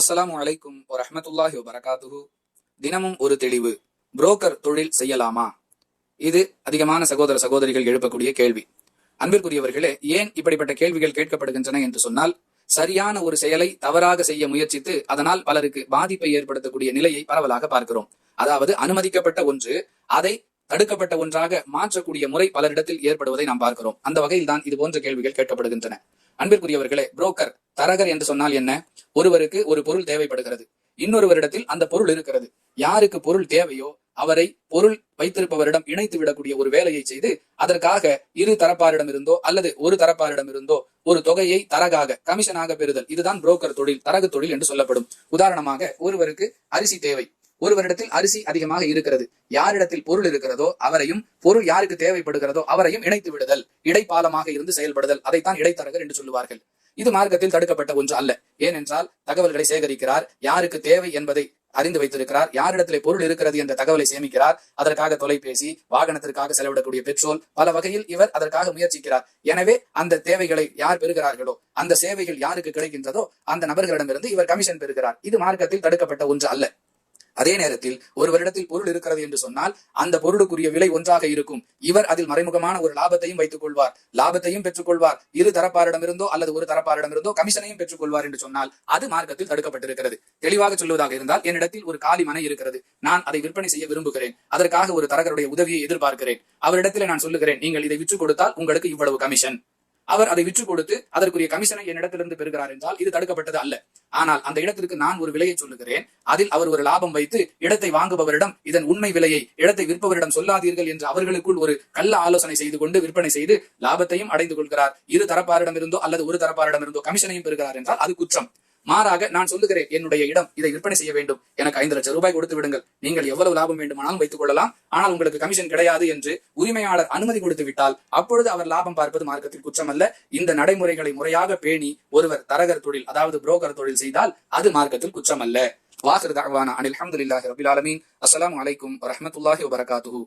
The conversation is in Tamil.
அஸ்லாம் வலைக்கும் வரமத்துல்லாஹி வபரகாத்துஹு. தினமும் ஒரு தெளிவு. புரோக்கர் தொழில் செய்யலாமா? இது அதிகமான சகோதர சகோதரிகள் எழுப்பக்கூடிய கேள்வி. அன்பிற்குரியவர்களே ஏன் இப்படிப்பட்ட கேள்விகள் கேட்கப்படுகின்றன என்று சொன்னால் சரியான ஒரு செயலை தவறாக செய்ய முயற்சித்து அதனால் பலருக்கு பாதிப்பை ஏற்படுத்தக்கூடிய நிலையை பரவலாக பார்க்கிறோம். அதாவது அனுமதிக்கப்பட்ட ஒன்று அதை தடுக்கப்பட்ட ஒன்றாக மாற்றக்கூடிய முறை பலரிடத்தில் ஏற்படுவதை நாம் பார்க்கிறோம். அந்த வகையில் தான் இது போன்ற கேள்விகள் கேட்கப்படுகின்றன. அன்பிற்குரியவர்களே புரோக்கர் தரகர் என்று சொன்னால் என்ன? ஒருவருக்கு ஒரு பொருள் தேவைப்படுகிறது. இன்னொருவரிடத்தில் அந்த பொருள் இருக்கிறது. யாருக்கு பொருள் தேவையோ அவரை பொருள் வைத்திருப்பவரிடம் இணைத்து விடக்கூடிய ஒரு வேலையை செய்து அதற்காக இரு தரப்பாரிடம் இருந்தோ அல்லது ஒரு தரப்பாரிடமிருந்தோ ஒரு தொகையை தரகாக கமிஷனாக பெறுதல். இதுதான் புரோக்கர் தொழில் தரகு தொழில் என்று சொல்லப்படும். உதாரணமாக ஒருவருக்கு அரிசி தேவை. ஒருவரிடத்தில் அரிசி அதிகமாக இருக்கிறது. யாரிடத்தில் பொருள் இருக்கிறதோ அவரையும் பொருள் யாருக்கு தேவைப்படுகிறதோ அவரையும் இணைத்து விடுதல் இடைப்பாலமாக இருந்து செயல்படுதல். அதைத்தான் இடைத்தரகர் என்று சொல்லுவார்கள். இது மார்க்கத்தில் தடுக்கப்பட்ட ஒன்று அல்ல. ஏனென்றால் தகவல்களை சேகரிக்கிறார் யாருக்கு தேவை என்பதை அறிந்து வைத்திருக்கிறார் யாரிடத்திலே பொருள் இருக்கிறது என்ற தகவலை சேமிக்கிறார் அதற்காக தொலைபேசி வாகனத்திற்காக செலவிடக்கூடிய பெட்ரோல் பல வகையில் இவர் அதற்காக முயற்சிக்கிறார். எனவே அந்த தேவைகளை யார் பெறுகிறார்களோ அந்த சேவைகள் யாருக்கு கிடைக்கின்றதோ அந்த நபர்களிடமிருந்து இவர் கமிஷன் பெறுகிறார். இது மார்க்கத்தில் தடுக்கப்பட்ட ஒன்று அல்ல. அதே நேரத்தில் ஒருவரிடத்தில் பொருள் இருக்கிறது என்று சொன்னால் அந்த பொருளுக்குரிய விலை ஒன்றாக இருக்கும். இவர் அதில் மறைமுகமான ஒரு லாபத்தையும் வைத்துக் கொள்வார் லாபத்தையும் பெற்றுக்கொள்வார். இரு தரப்பாரிடமிருந்தோ அல்லது ஒரு தரப்பாரிடமிருந்தோ கமிஷனையும் பெற்றுக்கொள்வார் என்று சொன்னால் அது மார்க்கத்தில் தடுக்கப்பட்டிருக்கிறது. தெளிவாக சொல்வதாக இருந்தால் என்னிடத்தில் ஒரு காலி மனை இருக்கிறது. நான் அதை விற்பனை செய்ய விரும்புகிறேன். அதற்காக ஒரு தரகருடைய உதவியை எதிர்பார்க்கிறேன். அவரிடத்தில் நான் சொல்லுகிறேன் நீங்கள் இதை விற்றுக் கொடுத்தால் உங்களுக்கு இவ்வளவு கமிஷன். அவர் அதை விற்று கொடுத்து அதற்குரிய கமிஷனை என்னிடத்திலிருந்து பெறுகிறார் என்றால் இது தடுக்கப்பட்டது அல்ல. ஆனால் அந்த இடத்திற்கு நான் ஒரு விலையை சொல்லுகிறேன். அதில் அவர் ஒரு லாபம் வைத்து இடத்தை வாங்குபவரிடம் இதன் உண்மை விலையை இடத்தை விற்பவரிடம் சொல்லாதீர்கள் என்று அவர்களுக்குள் ஒரு கள்ள ஆலோசனை செய்து கொண்டு விற்பனை செய்து லாபத்தையும் அடைந்து கொள்கிறார். இரு தரப்பாரிடம் இருந்தோ அல்லது ஒரு தரப்பாரிடம் இருந்தோ கமிஷனையும் பெறுகிறார் என்றால் அது குற்றம். மாறாக நான் சொல்லுகிறேன் என்னுடைய இடம் இதை விற்பனை செய்ய வேண்டும். எனக்கு ஐந்து லட்சம் ரூபாய் கொடுத்து விடுங்கள். நீங்கள் எவ்வளவு லாபம் வேண்டுமானாலும் வைத்துக் கொள்ளலாம். ஆனால் உங்களுக்கு கமிஷன் கிடையாது என்று உரிமையாளர் அனுமதி கொடுத்து விட்டால் அப்பொழுது அவர் லாபம் பார்ப்பது மார்க்கத்தில் குற்றம் அல்ல இந்த நடைமுறைகளை முறையாக பேணி ஒருவர் தரகர் தொழில் அதாவது புரோக்கர் தொழில் செய்தால் அது மார்க்கத்தில் குற்றம் அல்ல வாஹிர் தாவானா அனில் அஹமதுல்லாஹி ரபில் ஆலமீன். அஸ்லாம் அலைக்கும் வரமத்துல்லாஹி வபரகாத்துஹு.